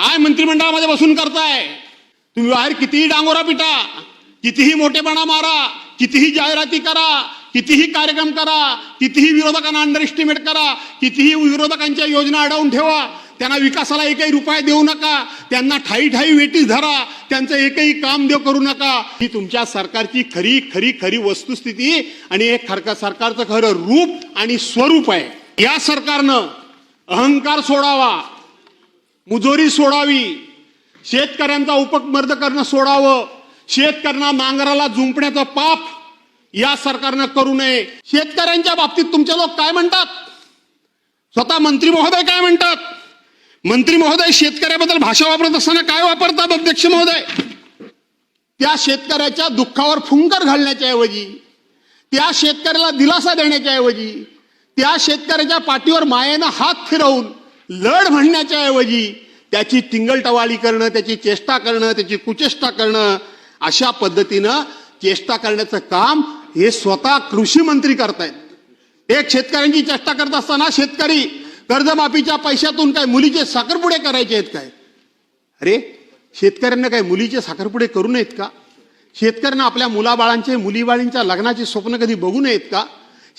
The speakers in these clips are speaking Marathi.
काय मंत्रिमंडळामध्ये बसून करताय? तुम्ही बाहेर कितीही डांगोरा पिटा कितीही मोठेपणा मारा कितीही जाहिराती करा कितीही कार्यक्रम करा कितीही विरोधकांना अंडर एस्टिमेट करा कितीही विरोधकांच्या योजना अडवून ठेवा त्यांना विकासाला एकही रुपये देऊ नका त्यांना ठाई ठाई वेटीस धरा त्यांचं एकही काम देव करू नका. ही तुमच्या सरकारची खरी खरी खरी वस्तुस्थिती आणि एक खरका सरकारचं खरं रूप आणि स्वरूप आहे. या सरकारनं अहंकार सोडावा. मुजोरी सोडावी. शेतकऱ्यांचा उपमर्द करणं सोडावं. शेतकऱ्यांना नांगराला जुंपण्याचं पाप या सरकारनं करू नये. शेतकऱ्यांच्या बाबतीत तुमचे लोक काय म्हणतात? स्वतः मंत्री महोदय काय म्हणतात? मंत्री महोदय शेतकऱ्याबद्दल भाषा वापरत असताना काय वापरतात अध्यक्ष महोदय? त्या शेतकऱ्याच्या दुःखावर फुंकर घालण्याच्या ऐवजी त्या शेतकऱ्याला दिलासा देण्याच्या ऐवजी त्या शेतकऱ्याच्या पाठीवर मायेनं हात फिरवून लढ म्हणण्याच्या ऐवजी त्याची टिंगलटवाळी करणं त्याची चेष्टा करणं त्याची कुचेष्टा करणं अशा पद्धतीनं चेष्टा करण्याचं काम हे स्वतः कृषी मंत्री करतायत. एक शेतकऱ्यांची चेष्टा करत असताना शेतकरी कर्जमाफीच्या पैशातून काय मुलीचे साखरपुडे करायचे आहेत काय? अरे शेतकऱ्यांना काय मुलीचे साखरपुडे करू नयेत का? शेतकऱ्यांना आपल्या मुलाबाळांचे मुलीबाळींच्या लग्नाचे स्वप्न कधी बघू नयेत का?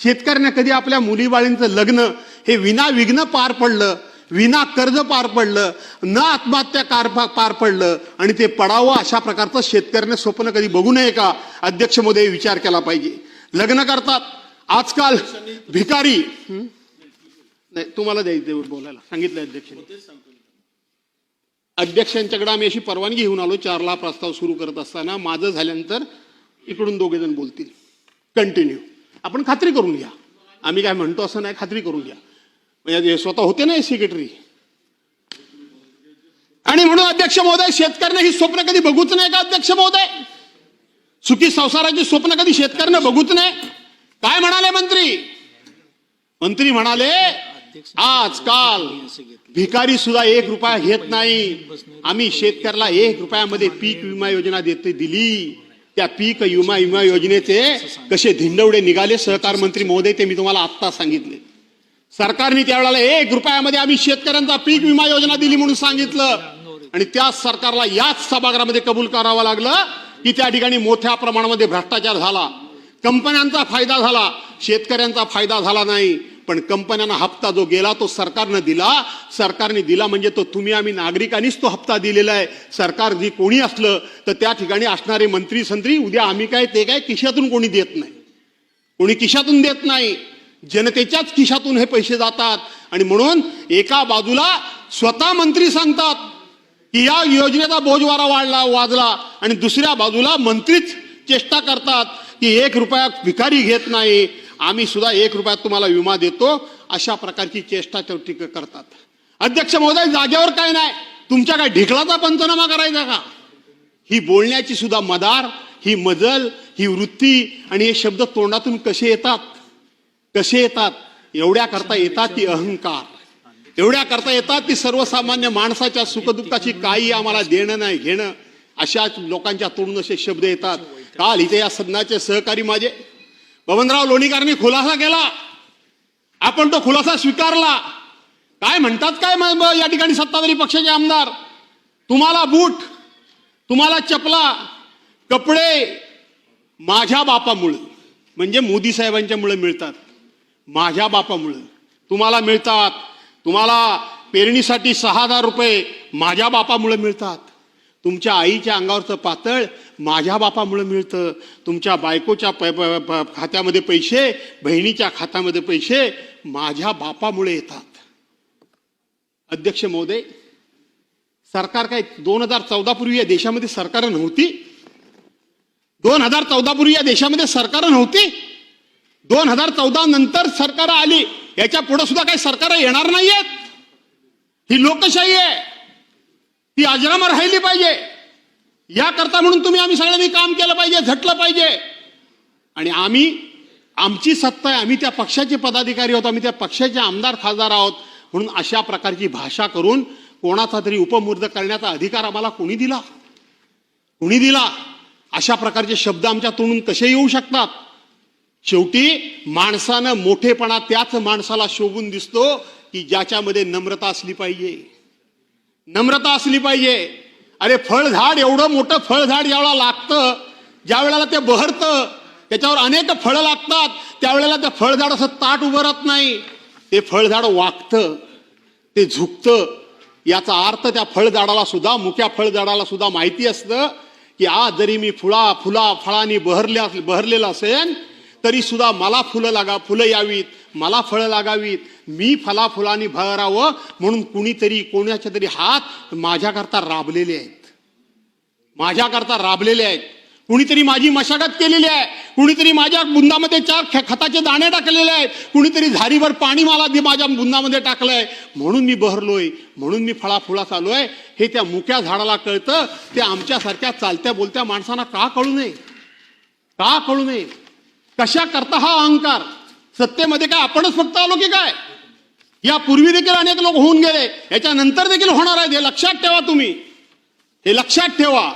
शेतकऱ्यांना कधी आपल्या मुलीबाळींचं लग्न हे विना विघ्न पार पडलं? विना कर्ज पार पडलं न आत्महत्या कार पार पडलं आणि ते पडावं अशा प्रकारचं शेतकऱ्याने स्वप्न कधी बघू नये का? अध्यक्ष मोदी विचार केला पाहिजे. लग्न करतात. आजकाल भिकारी नाही तुम्हाला द्यायचं बोलायला. सांगितलं अध्यक्ष. अध्यक्षांच्याकडे आम्ही अशी परवानगी घेऊन आलो चारला प्रस्ताव सुरू करत असताना. माझं झाल्यानंतर इकडून दोघे जण बोलतील. कंटिन्यू आपण खात्री करून घ्या. आम्ही काय म्हणतो असं नाही खात्री करून घ्या. म्हणजे स्वतः होते ना सेक्रेटरी आणि म्हणून अध्यक्ष महोदय शेतकऱ्यांना ही स्वप्न कधी बघूच नाही का अध्यक्ष महोदय? सुखी संसाराची स्वप्न कधी शेतकऱ्यांना बघूच नाही? काय म्हणाले मंत्री? मंत्री म्हणाले आजकाल भिकारी सुद्धा एक रुपया घेत नाही. आम्ही शेतकऱ्याला एक रुपयामध्ये पीक विमा योजना देते दिली. त्या पीक विमा विमा योजनेचे कसे धिंडवडे निघाले सहकार मंत्री महोदय ते मी तुम्हाला आत्ता सांगितले. सरकारने त्यावेळेला एक रुपयामध्ये आम्ही शेतकऱ्यांचा पीक विमा योजना दिली म्हणून सांगितलं. आणि त्या सरकारला याच सभागृहामध्ये कबूल करावं लागलं की त्या ठिकाणी मोठ्या प्रमाणामध्ये भ्रष्टाचार झाला. कंपन्यांचा फायदा झाला. शेतकऱ्यांचा फायदा झाला नाही. पण कंपन्यांना हप्ता जो गेला तो सरकारनं दिला. सरकारने दिला म्हणजे तो तुम्ही आम्ही नागरिकांनीच तो हप्ता दिलेला आहे. सरकार जी कोणी असलं तर त्या ठिकाणी असणारे मंत्री संत्री उद्या आम्ही काय ते काय किशातून कोणी देत नाही. कोणी किशातून देत नाही. जनतेच्याच खिशातून हे पैसे जातात. आणि म्हणून एका बाजूला स्वतः मंत्री सांगतात की या योजनेचा बोजवारा वाढला वाजला. आणि दुसऱ्या बाजूला मंत्रीच चेष्टा करतात की एक रुपया भिकारी घेत नाही. आम्ही सुद्धा एक रुपयात तुम्हाला विमा देतो. अशा प्रकारची चेष्टा करतात. अध्यक्ष महोदय जागेवर काय नाही. तुमच्या काय ढिकलाचा पंचनामा करायचा का? ही बोलण्याची सुद्धा मदार ही मजल ही वृत्ती आणि हे शब्द तोंडातून कसे येतात? कसे येतात? एवढ्या करता येतात ती अहंकार. एवढ्या करता येतात ती सर्वसामान्य माणसाच्या सुखदुःखाची काही आम्हाला देणं नाही घेणं. अशा लोकांच्या तोंडून असे शब्द येतात. काल इथे या सदनाचे सहकारी माझे. बबनराव लोणीकरांनी खुलासा केला. आपण तो खुलासा स्वीकारला. काय म्हणतात काय या ठिकाणी सत्ताधारी पक्षाचे आमदार? तुम्हाला बूट तुम्हाला चपला कपडे माझ्या बापामुळे म्हणजे मोदी साहेबांच्यामुळे मिळतात. माझ्या बापामुळे. तुम्हाला मिळतात. तुम्हाला पेरणीसाठी सहा हजार रुपये माझ्या बापामुळे मिळतात. तुमच्या आईच्या अंगावरचं पातळ माझ्या बापामुळे मिळतं. तुमच्या बायकोच्या प- प- प- खात्यामध्ये पैसे बहिणीच्या खात्यामध्ये पैसे माझ्या बापामुळे येतात. अध्यक्ष महोदय सरकार काय दोन हजार चौदा पूर्वी या देशामध्ये सरकार नव्हती? दोन हजार चौदा पूर्वी या देशामध्ये सरकार नव्हती? दोन हजार चौदा नंतर सरकार आली. याच्यापुढे सुद्धा काही सरकार येणार नाहीयेत. ही लोकशाही आहे. ती अजरामर राहिली पाहिजे. याकरता म्हणून तुम्ही आम्ही सगळ्यांनी काम केलं पाहिजे झटलं पाहिजे. आणि आम्ही आमची सत्ता आहे. आम्ही त्या पक्षाचे पदाधिकारी आहोत. आम्ही त्या पक्षाचे आमदार खासदार आहोत. म्हणून अशा प्रकारची भाषा करून कोणाचा तरी उपमूर्द करण्याचा अधिकार आम्हाला कोणी दिला? कोणी दिला? अशा प्रकारचे शब्द आमच्या तोंडून कसे येऊ शकतात? शेवटी माणसानं मोठेपणा त्याच माणसाला शोभून दिसतो की ज्याच्यामध्ये नम्रता असली पाहिजे. नम्रता असली पाहिजे. अरे फळझाड एवढं मोठं फळझाड ज्यावेळेला लागतं ज्या वेळेला ते बहरतं त्याच्यावर अनेक फळं लागतात त्यावेळेला त्या फळझाड असं ताट उभं राहत नाही. ते फळझाड वागतं ते झुकतं. याचा अर्थ त्या फळझाडाला सुद्धा मुख्या फळझाडाला सुद्धा माहिती असतं की आज जरी मी फुला फुला फळांनी बहरल्या बहरलेलं असेल तरी सुद्धा मला फुलं लागा फुलं यावीत मला फळं लागावीत. मी फला फुलांनी भरावं म्हणून कुणीतरी कोणाचे तरी हात माझ्याकरता राबलेले आहेत. माझ्याकरता राबलेले आहेत. कुणीतरी माझी मशागत केलेली आहे. कुणीतरी माझ्या बुंदामध्ये चार खताचे दाणे टाकलेले आहेत. कुणीतरी झारीवर पाणी मला दे- माझ्या बुंदामध्ये टाकलंय. म्हणून मी बहरलोय. म्हणून मी फळा फुला हे त्या मुक्या झाडाला कळतं. ते आमच्यासारख्या चालत्या बोलत्या माणसांना का कळू नये? का कळू नये? कशा करता हा अहंकार? सत्तेमध्ये काय आपणच फक्त आलो की काय? या पूर्वी देखील अनेक लोक होऊन गेले याच्यानंतर देखील होणार आहेत हे लक्षात ठेवा तुम्ही. हे लक्षात ठेवा.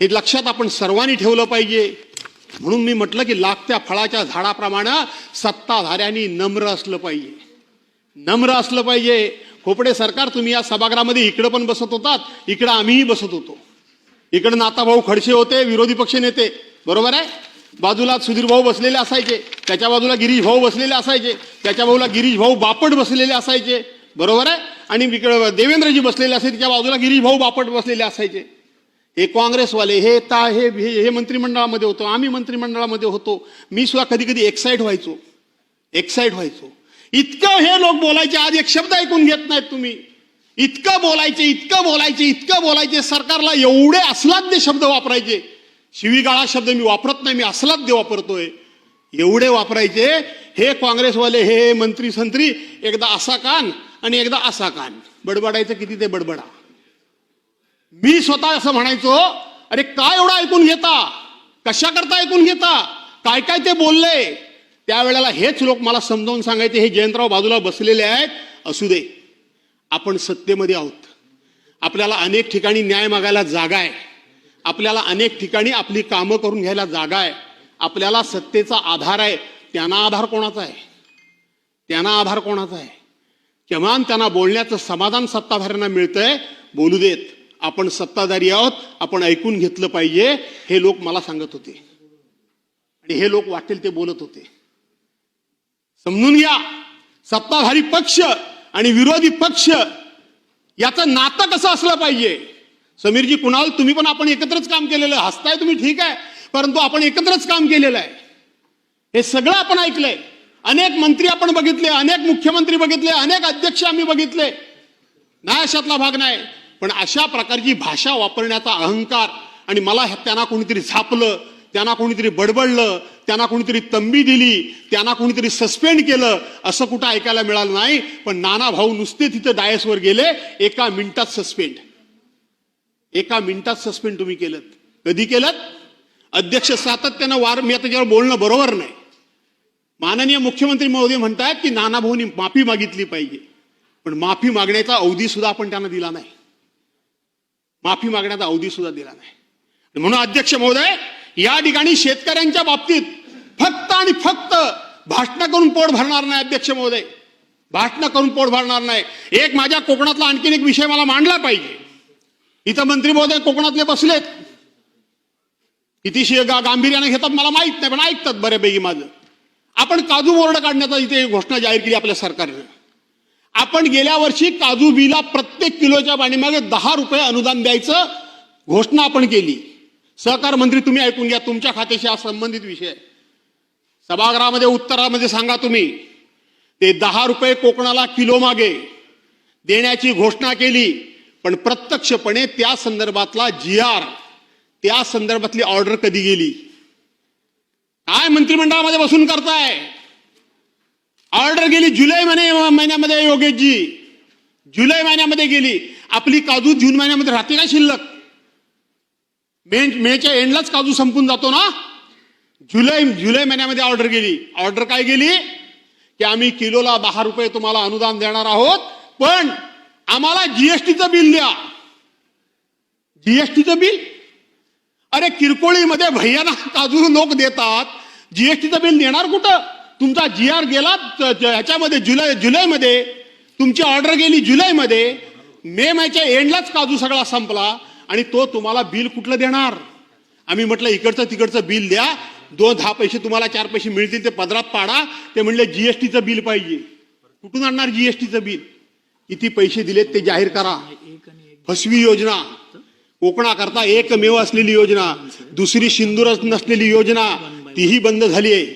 हे लक्षात आपण सर्वांनी ठेवलं पाहिजे. म्हणून मी म्हटलं की लागत्या फळाच्या झाडाप्रमाणे सत्ताधाऱ्यांनी नम्र असलं पाहिजे. नम्र असलं पाहिजे. खोपडे सरकार तुम्ही या सभागृहामध्ये इकडं पण बसत होतात इकडं आम्हीही बसत होतो. इकडं नाताभाऊ खडसे होते विरोधी पक्ष नेते. बरोबर आहे? बाजूला सुधीर भाऊ बसलेले असायचे. त्याच्या बाजूला गिरीश भाऊ बसलेले असायचे. त्याच्या बाजूला गिरीश भाऊ बापट बसलेले असायचे. बरोबर आहे? आणि इकडं देवेंद्रजी बसलेले असायचे. त्याच्या बाजूला गिरीश भाऊ बापट बसलेले असायचे. हे काँग्रेसवाले हे ता हे हे हे मंत्रिमंडळामध्ये होतो. आम्ही मंत्रिमंडळामध्ये होतो. मी सुद्धा कधी कधी एक्साईट व्हायचो. एक्साईट व्हायचो. इतकं हे लोक बोलायचे. आज एक शब्द ऐकून घेत नाहीत तुम्ही. इतकं बोलायचे इतकं बोलायचे इतकं बोलायचे. सरकारला एवढे अस्लाद्य शब्द वापरायचे. शिवीगाळा शब्द मी वापरत नाही मी असलाच दे वापरतोय एवढे वापरायचे हे काँग्रेसवाले हे हे मंत्री संत्री एकदा असा कान आणि एकदा असा कान. बडबडायचं किती ते बडबडा. मी स्वतः असं म्हणायचो अरे काय एवढं ऐकून घेता? कशा करता ऐकून घेता? काय काय ते बोलले? त्यावेळेला हेच लोक मला समजावून सांगायचे हे जयंतराव बाजूला बसलेले आहेत असू दे. आपण सत्तेमध्ये आहोत. आपल्याला अनेक ठिकाणी न्याय मागायला जागा आहे. आपल्याला अनेक ठिकाणी आपली कामं करून घ्यायला जागा आहे. आपल्याला सत्तेचा आधार आहे. त्यांना आधार कोणाचा आहे? त्यांना आधार कोणाचा आहे? किमान त्यांना बोलण्याचं समाधान सत्ताधाऱ्यांना मिळतंय. बोलू देत. आपण सत्ताधारी आहोत. आपण ऐकून घेतलं पाहिजे. हे लोक मला सांगत होते. आणि हे लोक वाटेल ते बोलत होते. समजून घ्या. सत्ताधारी पक्ष आणि विरोधी पक्ष याचं नातं कसं असलं पाहिजे? समीरजी कुणाल तुम्ही पण आपण एकत्रच काम केलेलं आहे. हसताय तुम्ही ठीक आहे. परंतु आपण एकत्रच काम केलेलं आहे. हे सगळं आपण ऐकलंय. अनेक मंत्री आपण बघितले अनेक मुख्यमंत्री बघितले अनेक अध्यक्ष आम्ही बघितले. नाही अशातला भाग नाही. पण अशा प्रकारची भाषा वापरण्याचा अहंकार आणि मला ह्या- त्यांना कोणीतरी झापलं त्यांना कोणीतरी बडबडलं त्यांना कोणीतरी तंबी दिली त्यांना कोणीतरी सस्पेंड केलं असं कुठं ऐकायला मिळालं नाही. पण नाना भाऊ नुसते तिथं डायसवर गेले एका मिनिटात सस्पेंड. एका मिनिटात सस्पेंड तुम्ही केलं कधी केलं अध्यक्ष सातत्यानं वार मी आता त्याच्यावर बोलणं बरोबर नाही. माननीय मुख्यमंत्री महोदय म्हणतात की नाना भाऊनी माफी मागितली पाहिजे. पण माफी मागण्याचा अवधी सुद्धा आपण त्यांना दिला नाही. माफी मागण्याचा अवधी सुद्धा दिला नाही. म्हणून अध्यक्ष महोदय या ठिकाणी शेतकऱ्यांच्या बाबतीत फक्त आणि फक्त भाषण करून पोट भरणार नाही अध्यक्ष महोदय. भाषण करून पोट भरणार नाही. एक माझ्या कोकणातला आणखीन एक विषय मला मांडला पाहिजे. इथं मंत्री महोदय कोकणातले बसलेत. किती शे- गांभीर्याने घेतात मला माहीत नाही पण ऐकतात बऱ्यापैकी माझं. आपण काजू बोर्ड काढण्याचा इथे घोषणा जाहीर केली आपल्या सरकारने. आपण गेल्या वर्षी काजू बीला प्रत्येक किलोच्या पाणीमागे दहा रुपये अनुदान द्यायचं घोषणा आपण केली. सहकार मंत्री तुम्ही ऐकून घ्या तुमच्या खात्याशी हा संबंधित विषय आहे. सभागृहामध्ये उत्तरामध्ये सांगा तुम्ही. ते दहा रुपये कोकणाला किलो मागे देण्याची घोषणा केली. पण प्रत्यक्षपणे त्या संदर्भातला जी आर त्या संदर्भातली ऑर्डर कधी गेली? काय मंत्रिमंडळामध्ये बसून करताय? ऑर्डर गेली जुलै महिने महिन्यामध्ये योगेशजी. जुलै महिन्यामध्ये गेली. आपली काजू जून महिन्यामध्ये राहते का शिल्लक? मे मेच्या एंडलाच काजू संपून जातो ना? जुलै जुलै महिन्यामध्ये ऑर्डर गेली. ऑर्डर काय गेली? की आम्ही किलोला दहा रुपये तुम्हाला अनुदान देणार आहोत पण आम्हाला जीएसटीचं बिल द्या. जीएसटीचं बिल? अरे किरकोळीमध्ये भैयाना काजू लोक देतात. जीएसटीचं बिल देणार कुठं? तुमचा जी आर गेला ह्याच्यामध्ये जुलै जुलैमध्ये. तुमची ऑर्डर गेली जुलैमध्ये. मे महिन्याच्या एंडलाच काजू सगळा संपला आणि तो तुम्हाला बिल कुठलं देणार? आम्ही म्हटलं इकडचं तिकडचं बिल द्या. दोन दहा पैसे तुम्हाला चार पैसे मिळतील ते पदरात पाडा. ते म्हणले जीएसटीचं बिल पाहिजे. कुठून आणणार जीएसटीचं बिल? किती पैसे दिलेत ते जाहीर करा. फसवी योजना. कोकणाकरता एकमेव असलेली योजना. दुसरी सिंदूरच नसलेली योजना. तीही बंद झाली आहे.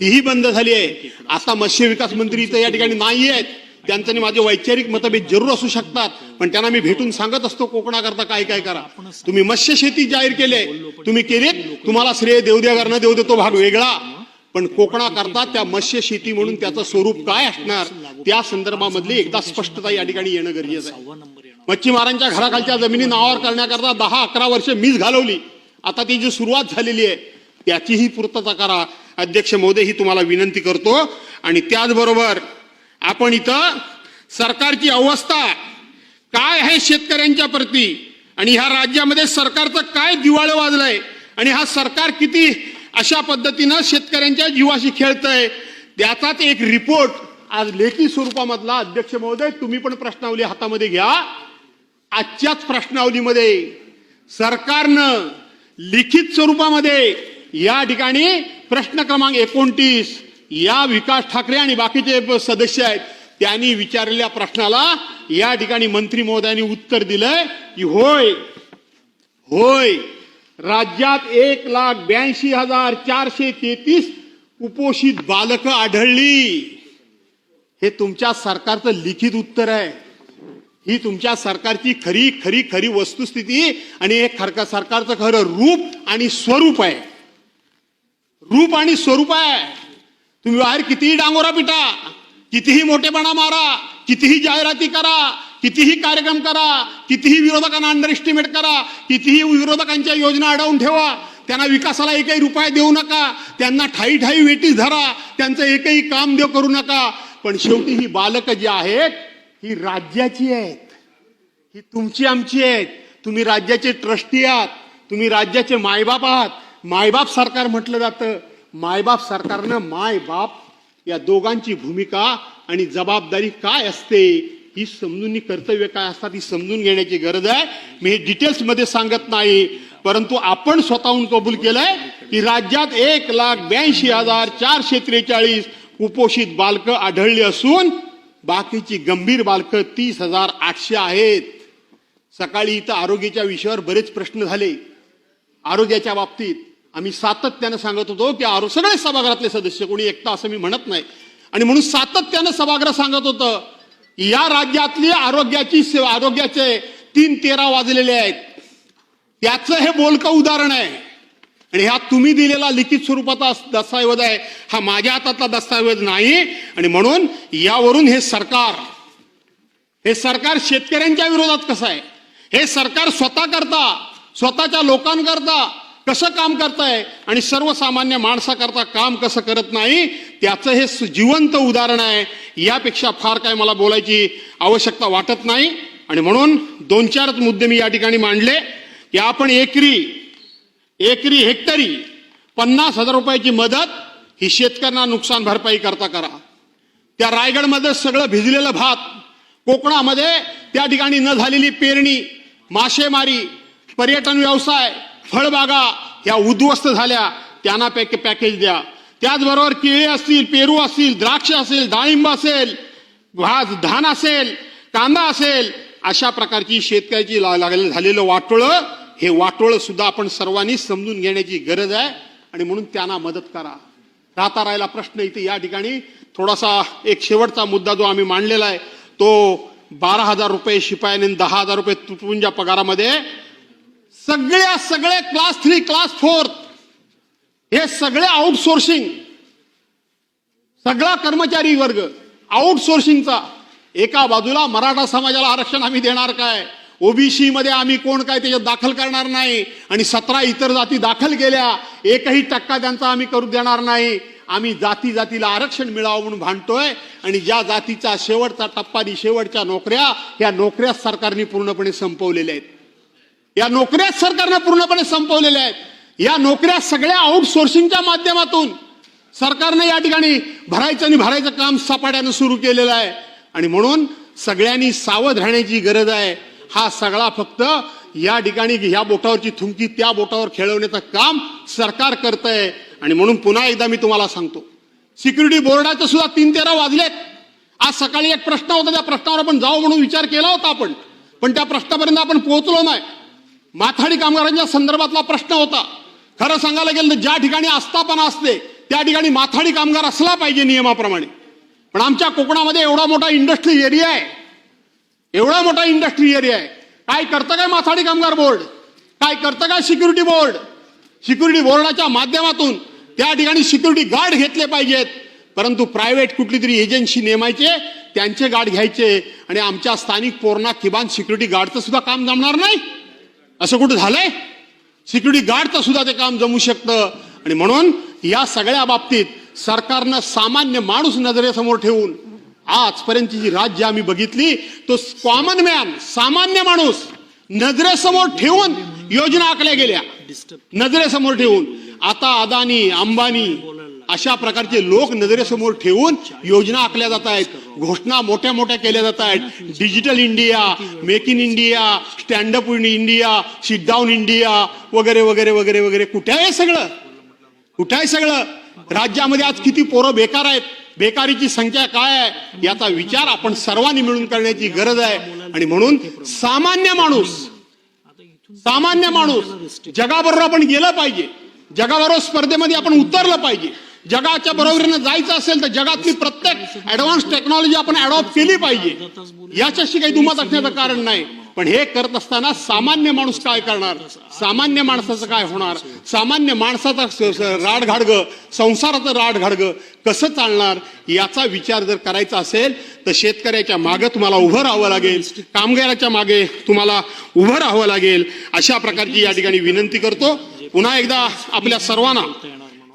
तीही बंद झाली आहे. आता मत्स्य विकास मंत्री इथं या ठिकाणी नाही आहेत त्यांचं माझे वैचारिक मतभेद जरूर असू शकतात. पण त्यांना मी भेटून सांगत असतो कोकणाकरता काय काय करा. तुम्ही मत्स्य शेती जाहीर केले तुम्ही केलेत. तुम्हाला श्रेय देऊ द्या करणं देऊ देतो भाग वेगळा. पण कोकणाकरता त्या मत्स्य शेती म्हणून त्याचं स्वरूप काय असणार? त्या संदर्भामधली एकदा स्पष्टता या ठिकाणी येणं गरजेचं आहे. मच्छीमारांच्या घराखालच्या जमिनी नावावर करण्याकरता दहा अकरा वर्ष मीच घालवली. आता ती जी सुरुवात झालेली आहे त्याचीही पूर्तता करा. अध्यक्ष महोदय ही तुम्हाला विनंती करतो. आणि त्याचबरोबर आपण इथं सरकारची अवस्था काय आहे शेतकऱ्यांच्या प्रती? आणि ह्या राज्यामध्ये सरकारचं काय दिवाळं वाजलंय? आणि हा सरकार किती अशा पद्धतीनं शेतकऱ्यांच्या जीवाशी खेळतंय. त्याचाच एक रिपोर्ट आज लेखी स्वरूपामधला अध्यक्ष महोदय तुम्ही पण प्रश्नावली हातामध्ये घ्या. आजच्याच प्रश्नावलीमध्ये सरकारनं लिखित स्वरूपामध्ये या ठिकाणी प्रश्न क्रमांक एकोणतीस या विकास ठाकरे आणि बाकीचे सदस्य आहेत त्यांनी विचारलेल्या प्रश्नाला या ठिकाणी मंत्री महोदयांनी उत्तर दिलंय की होय होय. राज्यात एक लाख ब्याऐंशी हजार चारशे तेहतीस कुपोषित बालकं आढळली. हे तुमच्या सरकारचं लिखित उत्तर आहे. ही तुमच्या सरकारची खरी खरी खरी वस्तुस्थिती आणि हे खरका सरकारचं खरं रूप आणि स्वरूप आहे. रूप आणि स्वरूप आहे. तुम्ही बाहेर कितीही डांगोरा पिटा कितीही मोठेपणा मारा कितीही जाहिराती करा कितीही कार्यक्रम करा कितीही विरोधकांना अंडर एस्टिमेट करा कितीही विरोधकांच्या योजना अडवून ठेवा त्यांना विकासाला एकही रुपये देऊ नका त्यांना ठाई ठाई वेटीस धरा त्यांचं एकही काम देव करू नका. पण शेवटी ही बालकं जी आहेत ही राज्याची आहेत. ही तुमची आमची आहेत. तुम्ही राज्याचे ट्रस्टी आहात. तुम्ही राज्याचे मायबाप आहात. मायबाप सरकार म्हटलं जातं. मायबाप सरकारनं मायबाप या दोघांची भूमिका आणि जबाबदारी काय असते? ही समजून कर्तव्य काय असतात ही समजून घेण्याची गरज आहे. मी हे डिटेल्समध्ये सांगत नाही परंतु आपण स्वतःहून कबूल केलंय की राज्यात एक लाख ब्याऐंशी हजार चारशे त्रेचाळीस कुपोषित बालकं आढळली असून बाकीची गंभीर बालकं तीस हजार आठशे आहेत. सकाळी इथं आरोग्याच्या विषयावर बरेच प्रश्न झाले. आरोग्याच्या बाबतीत आम्ही सातत्यानं सांगत होतो की आरो सगळे सभागृहातले सदस्य कोणी एकटा असं मी म्हणत नाही. आणि म्हणून सातत्यानं सभागृह सांगत होतं या राज्यातली आरोग्याची सेवा आरोग्याचे तीन तेरा वाजलेले आहेत. त्याचं हे बोलकं उदाहरण आहे. आणि ह्या तुम्ही दिलेला लिखित स्वरूपाचा दस्तऐवज आहे. हा माझ्या हातातला दस्तऐवज नाही. आणि म्हणून यावरून हे सरकार हे सरकार शेतकऱ्यांच्या विरोधात कसं आहे? हे सरकार स्वतः करता स्वतःच्या लोकांकरता कसं काम करताय? आणि सर्वसामान्य माणसाकरता काम कसं करत नाही? त्याचं हे जिवंत उदाहरण आहे. यापेक्षा फार काय मला बोलायची आवश्यकता वाटत नाही. आणि म्हणून दोन चारच मुद्दे मी या ठिकाणी मांडले. की आपण एकरी एकरी हेक्टरी पन्नास हजार रुपयाची मदत ही शेतकऱ्यांना नुकसान भरपाई करता करा. त्या रायगडमध्ये सगळं भिजलेलं भात कोकणामध्ये त्या ठिकाणी न झालेली पेरणी मासेमारी पर्यटन व्यवसाय फळबागा ह्या उद्ध्वस्त झाल्या. त्यांना पॅक पॅकेज द्या. त्याचबरोबर केळी असतील पेरू असतील द्राक्ष असेल डाळिंब असेल भाज धान असेल कांदा असेल अशा प्रकारची शेतकऱ्याची ला- लागलेलं झालेलं वाटोळं हे वाटोळं सुद्धा आपण सर्वांनी समजून घेण्याची गरज आहे. आणि म्हणून त्यांना मदत करा. राहता राहिला प्रश्न इथे या ठिकाणी. थोडासा एक शेवटचा मुद्दा जो आम्ही मांडलेला आहे तो बारा हजार रुपये शिपायाने दहा हजार रुपये तुटपुंजा पगारामध्ये सगळ्या सगळे क्लास थ्री क्लास फोर्थ हे सगळे आउटसोर्सिंग सगळा कर्मचारी वर्ग आउटसोर्सिंगचा एका बाजूला मराठा समाजाला आरक्षण आम्ही देणार काय? ओबीसी मध्ये आम्ही कोण काय त्याच्यात दाखल करणार नाही? आणि सतरा इतर जाती दाखल केल्या एकही टक्का त्यांचा आम्ही करू देणार नाही. आम्ही जाती जातीला आरक्षण मिळावं म्हणून भांडतोय. आणि ज्या जातीचा शेवटचा टप्पा आणि शेवटच्या नोकऱ्या ह्या नोकऱ्या सरकारने पूर्णपणे संपवलेल्या आहेत. या नोकऱ्या सरकारनं पूर्णपणे संपवलेल्या आहेत. या नोकऱ्या सगळ्या आउटसोर्सिंगच्या माध्यमातून सरकारनं या ठिकाणी भरायचं आणि भरायचं काम सपाट्यानं सुरू केलेलं आहे. आणि म्हणून सगळ्यांनी सावध राहण्याची गरज आहे. हा सगळा फक्त या ठिकाणी ह्या बोटावरची थुंकी त्या बोटावर खेळवण्याचं काम सरकार करत आहे आणि म्हणून पुन्हा एकदा मी तुम्हाला सांगतो सिक्युरिटी बोर्डाचं सुद्धा तीन तेरा वाजलेत. आज सकाळी एक प्रश्न होता त्या प्रश्नावर आपण जाऊ म्हणून विचार केला होता आपण. पण त्या प्रश्नापर्यंत आपण पोहोचलो नाही. माथाडी कामगारांच्या संदर्भातला प्रश्न होता. खरं सांगायला गेलं तर ज्या ठिकाणी आस्थापना असते त्या ठिकाणी माथाडी कामगार असला पाहिजे नियमाप्रमाणे. पण आमच्या कोकणामध्ये एवढा मोठा इंडस्ट्री एरिया आहे. एवढा मोठा इंडस्ट्री एरिया आहे. काय करतं काय माथाडी कामगार बोर्ड? काय करतं काय सिक्युरिटी बोर्ड? सिक्युरिटी बोर्डाच्या माध्यमातून त्या ठिकाणी सिक्युरिटी गार्ड घेतले पाहिजेत. परंतु प्रायव्हेट कुठली तरी एजन्सी नेमायचे त्यांचे गार्ड घ्यायचे. आणि आमच्या स्थानिक पोरणा किमान सिक्युरिटी गार्डचं सुद्धा काम जमणार नाही. असं कुठं झालंय? सिक्युरिटी गार्डचं सुद्धा ते काम जमू शकतं. आणि म्हणून या सगळ्या बाबतीत सरकारनं सामान्य माणूस नजरेसमोर ठेवून आजपर्यंतची जी राज्य आम्ही बघितली तो कॉमन मॅन सामान्य माणूस नजरेसमोर ठेवून योजना आखल्या गेल्या. नजरेसमोर ठेवून. आता अदानी अंबानी अशा प्रकारचे लोक नजरेसमोर ठेवून योजना आखल्या जात आहेत. घोषणा मोठ्या मोठ्या केल्या जात आहेत. Digital India make in India stand up in India sit down India वगैरे वगैरे वगैरे वगैरे. कुठे आहे सगळं? कुठे आहे सगळं? राज्यामध्ये आज किती पोरं बेकार आहेत? बेकारीची संख्या काय आहे? याचा विचार आपण सर्वांनी मिळून करण्याची गरज आहे. आणि म्हणून सामान्य माणूस सामान्य माणूस जगाबरोबर आपण गेलं पाहिजे. जगाबरोबर स्पर्धेमध्ये आपण उतरलं पाहिजे. जगाच्या बरोबरीनं जायचं असेल तर जगातली प्रत्येक ऍडव्हान्स टेक्नॉलॉजी आपण अडॉप्ट केली पाहिजे. याच्याशी काही दुमत असण्याचं कारण नाही. पण हे करत असताना सामान्य माणूस काय करणार? सामान्य माणसाचं काय होणार? सामान्य माणसाचा राडघाडग संसाराचं राडघाडग कसं चालणार? याचा विचार जर करायचा असेल तर शेतकऱ्याच्या मागे तुम्हाला उभं राहावं लागेल. कामगाराच्या मागे तुम्हाला उभं राहावं लागेल. अशा प्रकारची या ठिकाणी विनंती करतो. पुन्हा एकदा आपल्या सर्वांना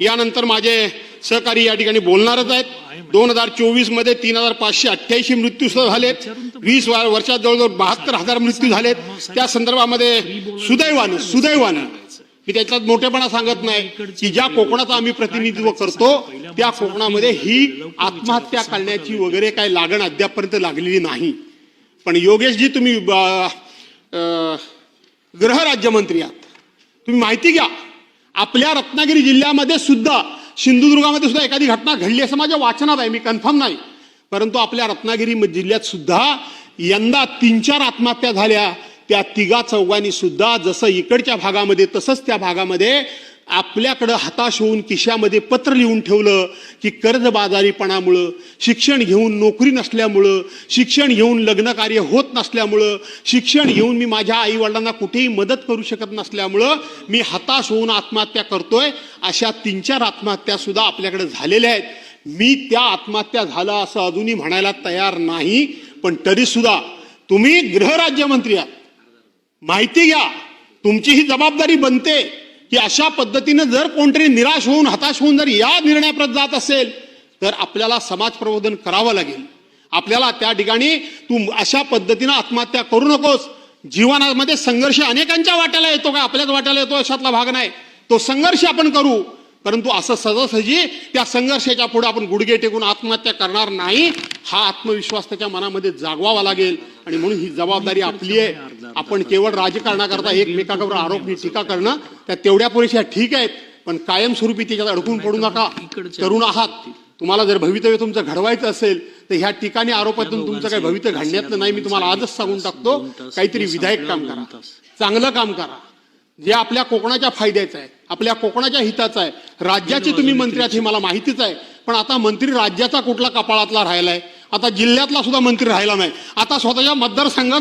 यानंतर माझे सहकारी या ठिकाणी बोलणारच आहेत. दोन हजार चोवीसमध्ये तीन हजार पाचशे अठ्ठ्याऐंशी मृत्यू सुद्धा झालेत. वीस वर्षात जवळजवळ बहात्तर हजार मृत्यू झालेत. त्या संदर्भामध्ये सुदैवानं सुदैवानं मी त्याच्यात मोठेपणा सांगत नाही की ज्या कोकणाचं आम्ही प्रतिनिधित्व करतो त्या कोकणामध्ये ही आत्महत्या करण्याची वगैरे काय लागण अद्यापपर्यंत लागलेली नाही. पण योगेशजी तुम्ही अं, गृहराज्यमंत्री आहात. तुम्ही माहिती घ्या. आपल्या रत्नागिरी जिल्ह्यामध्ये सुद्धा सिंधुदुर्गामध्ये सुद्धा एखादी घटना घडली असं माझ्या वाचनात आहे मी कन्फर्म नाही. परंतु आपल्या रत्नागिरी जिल्ह्यात सुद्धा यंदा तीन चार आत्महत्या झाल्या. त्या तिघा चौघांनी सुद्धा जसं इकडच्या भागामध्ये तसंच त्या भागामध्ये आपल्याकडं हताश होऊन किशामध्ये पत्र लिहून ठेवलं की कर्जबाजारीपणामुळं शिक्षण घेऊन नोकरी नसल्यामुळं शिक्षण घेऊन लग्नकार्य होत नसल्यामुळं शिक्षण घेऊन मी माझ्या आईवडिलांना कुठेही मदत करू शकत नसल्यामुळं मी हताश होऊन आत्महत्या करतोय. अशा तीन चार आत्महत्यासुद्धा आपल्याकडे झालेल्या आहेत. मी त्या आत्महत्या झाला असं अजूनही म्हणायला तयार नाही पण तरीसुद्धा तुम्ही गृहराज्यमंत्री आहात. माहिती घ्या तुमची ही जबाबदारी बनते. की अशा पद्धतीनं जर कोणतरी निराश होऊन हताश होऊन जर या निर्णयाप्रत जात असेल तर आपल्याला समाज प्रबोधन करावं लागेल. आपल्याला त्या ठिकाणी तू अशा पद्धतीनं आत्महत्या करू नकोस. जीवनामध्ये संघर्ष अनेकांच्या वाट्याला येतो का? आपल्याच वाट्याला येतो अशातला भाग नाही. तो संघर्ष आपण करू. परंतु असं सहजासहजी त्या संघर्षाच्या पुढे आपण गुडघे टेकून आत्महत्या करणार नाही हा आत्मविश्वास त्याच्या मनामध्ये जागवावा लागेल. आणि म्हणून ही जबाबदारी आपली आहे. आपण केवळ राजकारणाकरता एकमेकावर आरोप आणि टीका करणं त्या तेवढ्या पुरेशा ठीक आहेत पण कायमस्वरूपी त्याच्यात अडकून पडू नका. तरुण आहात. तुम्हाला जर भवितव्य तुमचं घडवायचं असेल तर ह्या ठिकाणी आरोपातून तुमचं काही भवितव्य घडण्यातलं नाही मी तुम्हाला आजच सांगून टाकतो. काहीतरी विधायक काम करा. चांगलं काम करा. जे आपल्या कोकणाच्या फायद्याचं आहे आपल्या कोकणाच्या हिताचं आहे. राज्याचे तुम्ही मंत्री आहात हे मला माहितीच आहे. पण आता मंत्री राज्याचा कुठला कपाळातला राहिलाय? आता जिल्ह्यातला सुद्धा मंत्री राहिला नाही. आता स्वतःच्या मतदारसंघात